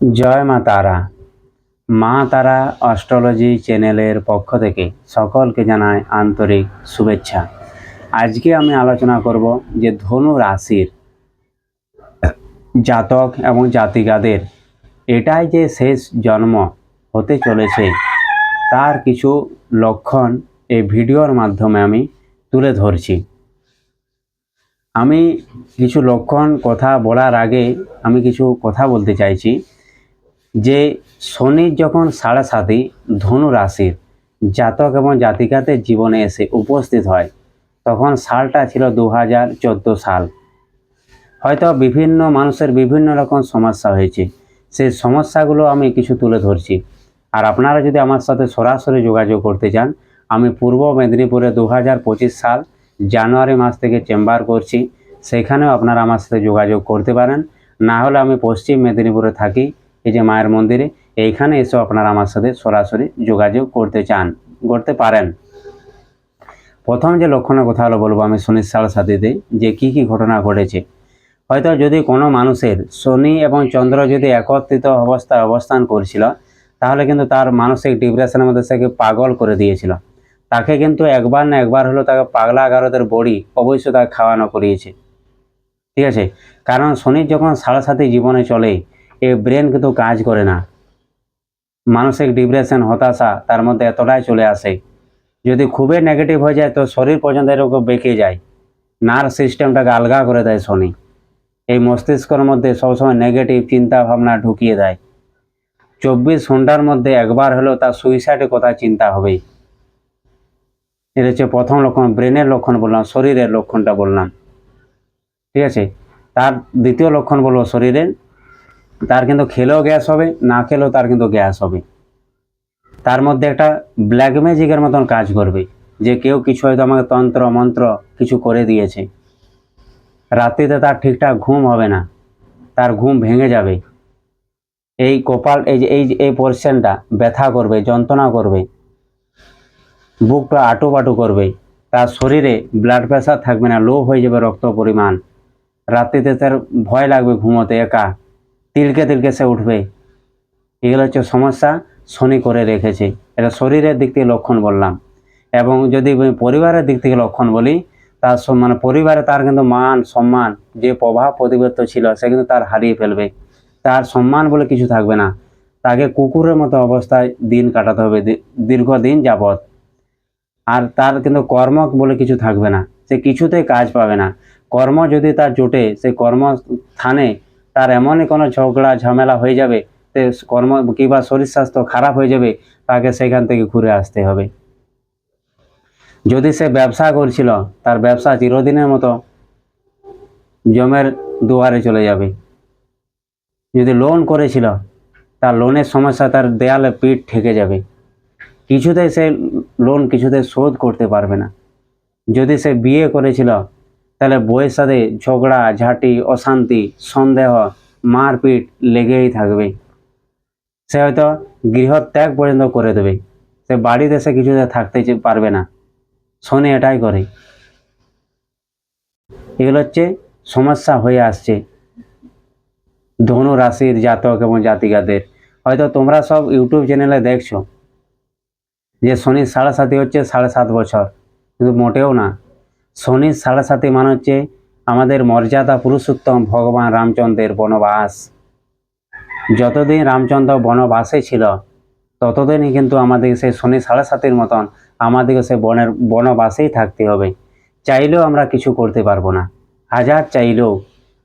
জয় মা তারা। মা তারা অস্ট্রোলজি চ্যানেলের পক্ষ থেকে সকলকে জানায় আন্তরিক শুভেচ্ছা। আজকে আমি আলোচনা করব যে ধনু রাশির জাতক এবং জাতিকাদের এটাই যে শেষ জন্ম হতে চলেছে, তার কিছু লক্ষণ এই ভিডিওর মাধ্যমে আমি তুলে ধরছি। আমি কিছু লক্ষণ কথা বলার আগে আমি কিছু কথা বলতে চাইছি। যে শনির যখন সাড়ে সাতই ধনু রাশির জাতক এবং জাতিকাদের জীবনে এসে উপস্থিত হয়, তখন সালটা ছিল দু হাজার চোদ্দ সাল। হয়তো বিভিন্ন মানুষের বিভিন্ন রকম সমস্যা হয়েছে। সেই সমস্যাগুলো আমি কিছু তুলে ধরছি। আর আপনারা যদি আমার সাথে সরাসরি যোগাযোগ করতে চান, আমি পূর্ব মেদিনীপুরে দু হাজার পঁচিশ সাল জানুয়ারি মাস থেকে চেম্বার করছি। সেখানেও আপনারা আমার সাথে যোগাযোগ করতে পারেন। না হলে আমি পশ্চিম মেদিনীপুরে থাকি। এই যে মায়ের মন্দিরে, এইখানে এসেও আপনারা আমার সাথে সরাসরি যোগাযোগ করতে চান, করতে পারেন। প্রথম যে লক্ষণের কথা হলো বলব আমি শনির সাড়ে সাথীতে যে কি কি ঘটনা ঘটেছে। হয়তো যদি কোনো মানুষের শনি এবং চন্দ্র যদি একত্রিত অবস্থায় অবস্থান করছিল, তাহলে কিন্তু তার মানসিক ডিপ্রেশনের মধ্যে তাকে পাগল করে দিয়েছিল। তাকে কিন্তু একবার না একবার হলো তাকে পাগলা গারদের বড়ি অবশ্যই তাকে খাওয়ানো করিয়েছে। ঠিক আছে? কারণ শনির যখন সাড়ে সাথে জীবনে চলে এই ব্রেন কিন্তু কাজ করে না। মানসিক ডিপ্রেশন হতাশা, তার মধ্যে এতটাই চলে আসে। যদি খুবই নেগেটিভ হয়ে যায়, তো শরীর পর্যন্ত এরকম বেঁকে যায়। নার্ভ সিস্টেমটাকে আলগা করে দেয় শনি এই মস্তিষ্কর মধ্যে সবসময় নেগেটিভ চিন্তা ভাবনা ঢুকিয়ে দেয়। চব্বিশ ঘণ্টার মধ্যে একবার হলেও তার সুইসাইডের কথা চিন্তা হবে। এটা হচ্ছে প্রথম লক্ষণ ব্রেনের লক্ষণ বললাম, শরীরের লক্ষণটা বললাম। ঠিক আছে? তার দ্বিতীয় লক্ষণ বলব শরীরের। তার কিন্তু খেলেও গ্যাস হবে, না খেলেও তার কিন্তু গ্যাস হবে। তার মধ্যে একটা ব্ল্যাক ম্যাজিকের মতন কাজ করবে, যে কেউ কিছু হয়তো আমাকে তন্ত্র, মন্ত্র কিছু করে দিয়েছে। রাত্রিতে তার ঠিকঠাক ঘুম হবে না, তার ঘুম ভেঙে যাবে। এই কপাল, এই যে, এই এই পোর্শনটা ব্যথা করবে, যন্ত্রণা করবে, বুকটা আটু পাটু করবে, তার শরীরে ব্লাড প্রেশার থাকবে না লো হয়ে যাবে রক্ত পরিমাণ। রাত্রিতে তার ভয় লাগবে ঘুমোতে, একা। তিলকে তিলকে সে উঠবে। এগুলো হচ্ছে সমস্যা শনি করে রেখেছে। এটা শরীরের দিক থেকে লক্ষণ বললাম। এবং যদি পরিবারের দিক থেকে লক্ষণ বলি, তার মানে পরিবারে তার কিন্তু মান, সম্মান, যে প্রভাব প্রতিপত্ত ছিল, সে কিন্তু তার হারিয়ে ফেলবে। তার সম্মান বলে কিছু থাকবে না। তাকে কুকুরের মতো অবস্থায় দিন কাটাতে হবে দীর্ঘদিন যাবৎ। আর তার কিন্তু কর্ম বলে কিছু থাকবে না। সে কিছুতেই কাজ পাবে না। কর্ম যদি তার জোটে সেই কর্মস্থানে তার এমনই কোনো ঝগড়া, ঝামেলা হয়ে যাবে কর্ম কিংবা শরীর স্বাস্থ্য খারাপ হয়ে যাবে, তাকে সেখান থেকে ঘুরে আসতে হবে। যদি সে ব্যবসা করছিল, তার ব্যবসা চিরদিনের মতো জমের দুয়ারে চলে যাবে। যদি লোন করেছিল, তার লোনের সমস্যা তার দেয়ালে পিঠ ঠেকে যাবে। কিছুতেই সে লোন কিছুতে শোধ করতে পারবে না। যদি সে বিয়ে করেছিল তাহলে বইয়ের সাথে ঝগড়া, ঝাঁটি, অশান্তি, সন্দেহ, মারপিট লেগেই থাকবে। সে হয়তো গৃহত্যাগ পর্যন্ত করে দেবে। সে বাড়িতে সে কিছুতে থাকতে পারবে না। শনি এটাই করে। এগুলো হচ্ছে সমস্যা হয়ে আসছে। ধনু রাশির জাতক এবং জাতিকাদের। হয়তো তোমরা সব ইউটিউব চ্যানেলে দেখছ যে শনির সাড়ে সাথী হচ্ছে সাড়ে সাত বছর। কিন্তু মোটেও না। শনির সাড়ে সাথী মানে হচ্ছে আমাদের মর্যাদা পুরুষোত্তম ভগবান রামচন্দ্রের বনবাস। যতদিন রামচন্দ্র বনবাসে ছিল, ততদিনই কিন্তু আমাদের সেই শনি সাড়ে সাতির মতন আমাদেরকে সে বনের, বনবাসেই থাকতে হবে। চাইলেও আমরা কিছু করতে পারব না। হাজার চাইলেও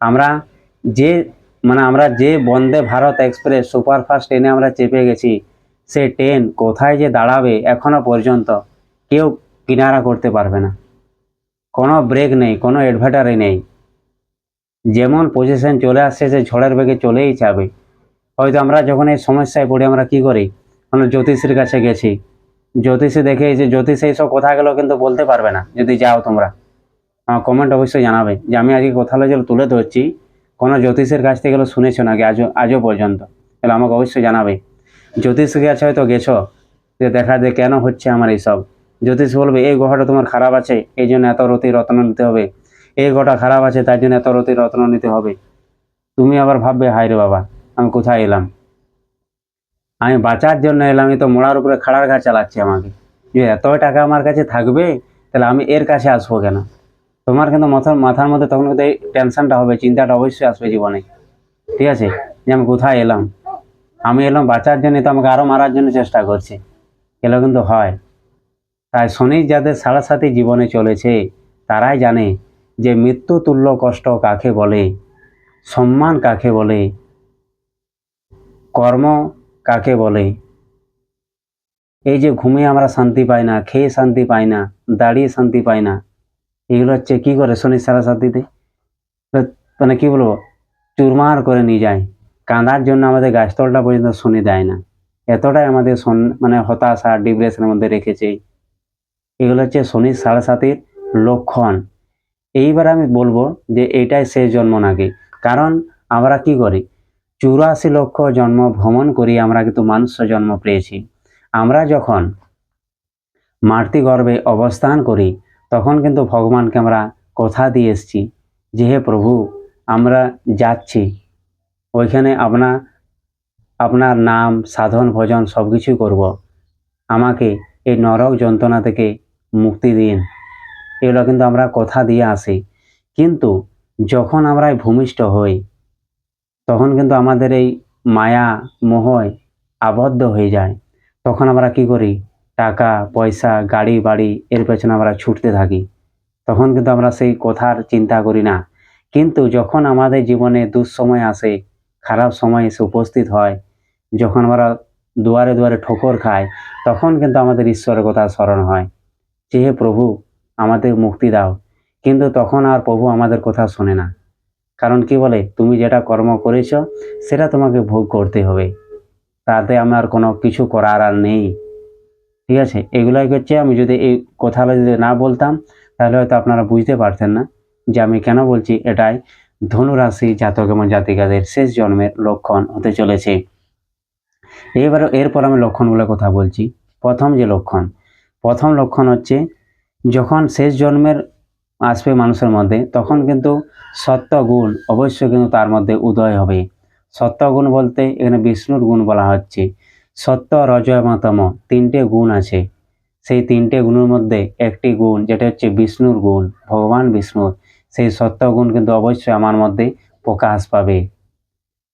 আমরা যে মানে আমরা যে বন্দে ভারত এক্সপ্রেস সুপারফাস্ট ট্রেনে আমরা চেপে গেছি, সে ট্রেন কোথায় যে দাঁড়াবে এখনও পর্যন্ত কেউ কিনারা করতে পারবে না। কোনো ব্রেক নেই, কোনো অ্যাডভার্টারি নেই। যেমন পজিশন চলে আসছে, সে ঝড়ের বেগে চলেই যাবে। হয়তো আমরা যখন এই সমস্যায় পড়ি, আমরা কি করি? আমরা জ্যোতিষীর কাছে গেছি। জ্যোতিষী দেখে যে জ্যোতিষ এইসব কথাগুলো কিন্তু বলতে পারবে না, যদি যাও তোমরা। আমার কমেন্ট অবশ্যই জানাবে যে, আমি আজকে কথাগুলো যেগুলো তুলে ধরছি, কোনো জ্যোতিষের কাছ থেকে শুনেছো নাকি? আজও আজও পর্যন্ত। তাহলে আমাকে অবশ্যই জানাবে। জ্যোতিষের কাছে হয়তো গেছো, যে দেখা যায় কেন হচ্ছে আমার এইসব। জ্যোতিষ বলবে, এই গ্রহটা তোমার খারাপ আছে, এই জন্য এত রতি রত্ন নিতে হবে। এই গ্রহটা খারাপ আছে তার জন্য এত রতি রত্ন নিতে হবে। তুমি আবার ভাববে, হায় বাবা, আমি কোথায় এলাম? আমি বাঁচার জন্য এলাম আমি তো মোড়ার উপরে খাড়ার ঘা চালাচ্ছি আমাকে। যে এত টাকা আমার কাছে থাকবে, তাহলে আমি এর কাছে আসব কেন? তোমার কিন্তু মাথার মাথার মধ্যে তখন কিন্তু এই টেনশনটা হবে, চিন্তাটা অবশ্যই আসবে জীবনে। ঠিক আছে? যে আমি কোথায় এলাম? আমি এলাম বাঁচার জন্য, তো আমাকে আরও মারার জন্য চেষ্টা করছে। এগুলো কিন্তু হয়। তাই শনি যাদের সাড়ে সাথে জীবনে চলেছে, তারাই জানে যে মৃত্যু তুল্য কষ্ট কাকে বলে, সম্মান কাকে বলে, কর্ম কাকে বলে। এই যে ঘুমিয়ে আমরা শান্তি পাই না, খেয়ে শান্তি পাই না, দাঁড়িয়ে শান্তি পাই না, এগুলো হচ্ছে কী করে শনি সারা সাথীতে মানে কি বলব, চুরমার করে নিয়ে যায়। কাঁদার জন্য আমাদের গাছতলটা পর্যন্ত শনি দেয় না। এতটাই আমাদের মানে হতাশা ডিপ্রেশনের মধ্যে রেখেছে। এগুলো হচ্ছে শনির সাড়ে সাতির লক্ষণ। এইবার আমি বলব যে এটাই শেষ জন্ম নাকি। কারণ আমরা কি করি? চুরাশি লক্ষ জন্ম ভ্রমণ করি, আমরা কিন্তু মানুষ জন্ম পেয়েছি। আমরা যখন মাতৃ গর্ভে অবস্থান করি, তখন কিন্তু ভগবানকে আমরা কথা দিয়ে এসছি যে, হে প্রভু, আমরা যাচ্ছি। ওইখানে আপনার আপনার নাম, সাধন, ভজন সব কিছুই করব। আমাকে এই নরক যন্ত্রণা থেকে মুক্তি দিন। এগুলো কিন্তু আমরা কথা দিয়ে আসি। কিন্তু যখন আমরা ভূমিষ্ঠ হই, তখন কিন্তু আমাদের এই মায়া মোহয় আবদ্ধ হয়ে যায়। তখন আমরা কি করি? টাকা, পয়সা, গাড়ি, বাড়ি এর পেছনে আমরা ছুটতে থাকি। তখন কিন্তু আমরা সেই কথার চিন্তা করি না। কিন্তু যখন আমাদের জীবনে দুঃসময় আসে, খারাপ সময় এসে উপস্থিত হয়, যখন আমরা দুয়ারে দুয়ারে ঠোকর খাই, তখন কিন্তু আমাদের ঈশ্বরের কথা স্মরণ হয়। যে হে প্রভু, আমাদের মুক্তি দাও। কিন্তু তখন আর প্রভু আমাদের কথা শোনে না। কারণ কি বলে, তুমি যেটা কর্ম করেছ, সেটা তোমাকে ভোগ করতে হবে। তাতে আমার কোনো কিছু করার আর নেই। ঠিক আছে? এগুলাই হচ্ছে আমি যদি এই কথাগুলো যদি না বলতাম, তাহলে হয়তো আপনারা বুঝতে পারতেন না যে আমি কেন বলছি এটাই। ধনুরাশি জাতক এবং জাতিকাদের শেষ জন্মের লক্ষণ হতে চলেছে। এবারে এরপর আমি লক্ষণগুলোর কথা বলছি। প্রথম যে লক্ষণ প্রথম লক্ষণ হচ্ছে, যখন শেষ জন্মের আসবে মানুষের মধ্যে, তখন কিন্তু সত্য গুণ অবশ্যই কিন্তু তার মধ্যে উদয় হবে। সত্য গুণ বলতে এখানে বিষ্ণুর গুণ বলা হচ্ছে। সত্য, রজ এবং তম তিনটে গুণ আছে। সেই তিনটে গুণের মধ্যে একটি গুণ, যেটা হচ্ছে বিষ্ণুর গুণ, ভগবান বিষ্ণুর সেই সত্য গুণ কিন্তু অবশ্যই আমার মধ্যে প্রকাশ পাবে।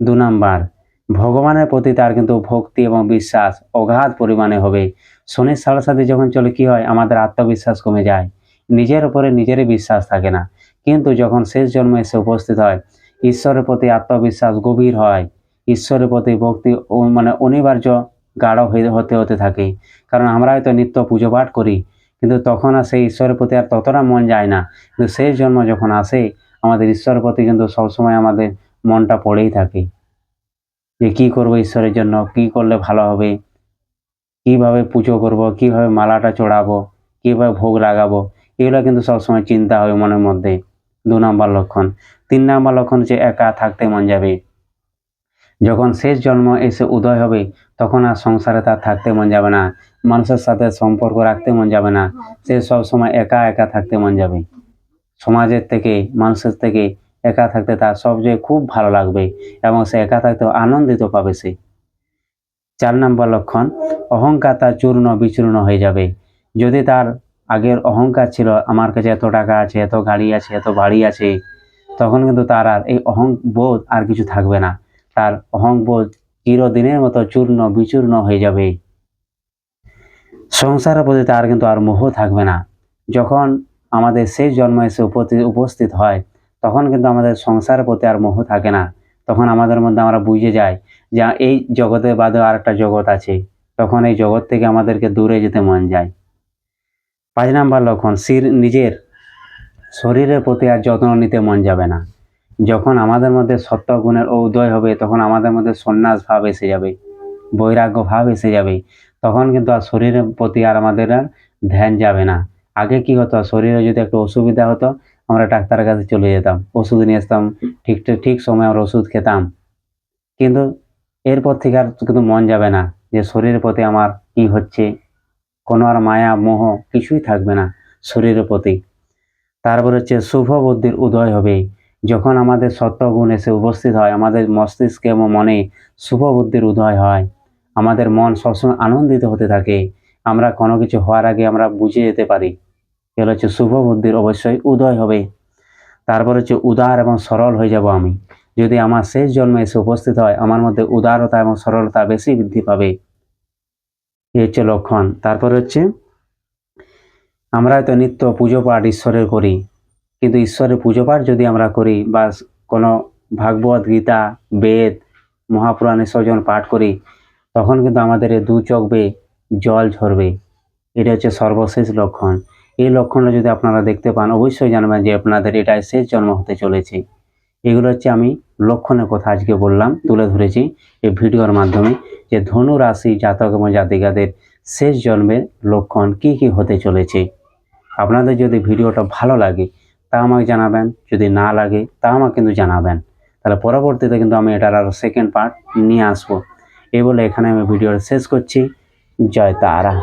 দু নাম্বার ভগবানের প্রতি তার কিন্তু ভক্তি এবং বিশ্বাস অগাধ পরিমাণে হবে। শনির সাড়ে সাথে যখন চলে, কি হয়? আমাদের আত্মবিশ্বাস কমে যায়। নিজের উপরে নিজেরই বিশ্বাস থাকে না। কিন্তু যখন শেষ জন্মে এসে উপস্থিত হয়, ঈশ্বরের প্রতি আত্মবিশ্বাস গভীর হয়। ঈশ্বরের প্রতি ভক্তি মানে অনিবার্য গাঢ় হয়ে হতে হতে থাকে। কারণ আমরা হয়তো নিত্য পুজো পাঠ করি, কিন্তু তখন আর সেই ঈশ্বরের প্রতি আর ততটা মন যায় না। কিন্তু শেষ জন্ম যখন আসে, আমাদের ঈশ্বরের প্রতি কিন্তু সবসময় আমাদের মনটা পড়েই থাকে। যে কি করব ঈশ্বরের জন্য? কি করলে ভালো হবে? কীভাবে পুজো করব? কীভাবে মালাটা চড়াবো? কীভাবে ভোগ লাগাবো? এগুলো কিন্তু সবসময় চিন্তা হবে মনের মধ্যে। দু নম্বর লক্ষণ। তিন নম্বর লক্ষণ হচ্ছে একা থাকতে মন যাবে। যখন শেষ জন্ম এসে উদয় হবে, তখন আর সংসারে তার থাকতে মন যাবে না। মানুষের সাথে সম্পর্ক রাখতে মন যাবে না। সে সব সময় একা একা থাকতে মন যাবে। সমাজের থেকে, মানুষের থেকে একা থাকতে তার সবচেয়ে খুব ভালো লাগবে এবং সে একা থাকতে আনন্দিত পাবে সে। চার নম্বর লক্ষণ, অহংকার তার চূর্ণ বিচূর্ণ হয়ে যাবে। যদি তার আগের অহংকার ছিল, আমার কাছে এত টাকা আছে, এত গাড়ি আছে, এত বাড়ি আছে, তখন কিন্তু তার আর এই অহং বোধ আর কিছু থাকবে না। তার অহংবোধ চিরদিনের মতো চূর্ণ বিচূর্ণ হয়ে যাবে। সংসারের প্রতি তার কিন্তু আর মোহ থাকবে না। যখন আমাদের সেই জন্ম এসে উপস্থিত হয় তখন কিন্তু আমাদের সংসারের প্রতি আর মোহ থাকে না। তখন আমাদের মধ্যে আমরা বুঝে যাই যে এই জগতের বাদে আর একটা জগৎ আছে। তখন এই জগৎ থেকে আমাদেরকে দূরে যেতে মন যায়। পাঁচ নাম্বার লক্ষণ শির নিজের শরীরের প্রতি আর যত্ন নিতে মন যাবে না। যখন আমাদের মধ্যে সত্য গুণের উদয় হবে, তখন আমাদের মধ্যে সন্ন্যাস ভাব এসে যাবে, বৈরাগ্য ভাব এসে যাবে। তখন কিন্তু আর শরীরের প্রতি আর আমাদের আর ধ্যান যাবে না। আগে কি হতো? শরীরে যদি একটু অসুবিধা হতো আমরা ডাক্তারের কাছে চলে যেতাম, ওষুধ নিয়ে আসতাম, ঠিক ঠিক সময় আমরা ওষুধ খেতাম। কিন্তু এরপর থেকে আর কিন্তু মন যাবে না যে শরীরের প্রতি আমার কি হচ্ছে, কোনো আর মায়া, মোহ কিছুই থাকবে না শরীরের প্রতি। তারপর হচ্ছে শুভ বুদ্ধির উদয় হবে। যখন আমাদের সত্য গুণ এসে উপস্থিত হয়, আমাদের মস্তিষ্কে এবং মনে শুভ বুদ্ধির উদয় হয়। আমাদের মন সবসময় আনন্দিত হতে থাকে। আমরা কোনো কিছু হওয়ার আগে আমরা বুঝে যেতে পারি। এগুলো হচ্ছে শুভ বুদ্ধির অবশ্যই উদয় হবে। তারপর হচ্ছে উদার এবং সরল হয়ে যাব আমি। যদি আমার শেষ জন্মে এসে উপস্থিত হয়, আমার মধ্যে উদারতা এবং সরলতা বেশি বৃদ্ধি পাবে। এই হচ্ছে লক্ষণ। তারপর হচ্ছে আমরা হয়তো নিত্য পুজো পাঠ ঈশ্বরের করি। কিন্তু ঈশ্বরের পুজো পাঠ যদি আমরা করি বা কোনো ভাগবত, গীতা, বেদ মহাপুরাণের সজন পাঠ করি, তখন কিন্তু আমাদের দু চোখ বেয়ে জল ঝরবে। এটা হচ্ছে সর্বশেষ লক্ষণ। এই লক্ষণটা যদি আপনারা দেখতে পান অবশ্যই জানবেন যে আপনাদের এটাই শেষ জন্ম হতে চলেছে এগুলো হচ্ছে আমি লক্ষণের কথা আজকে বললাম তুলে ধরেছি এই ভিডিওর মাধ্যমে যে ধনু রাশি জাতক এবং জাতিকাদের শেষ জন্মের লক্ষণ কি কি হতে চলেছে আপনাদের যদি ভিডিওটা ভালো লাগে তা আমাকে জানাবেন যদি না লাগে তা আমাকে কিন্তু জানাবেন তাহলে পরবর্তীতে কিন্তু আমি এটার আরও সেকেন্ড পার্ট নিয়ে আসব এই বলে এখানে আমি ভিডিওটা শেষ করছি জয় তারা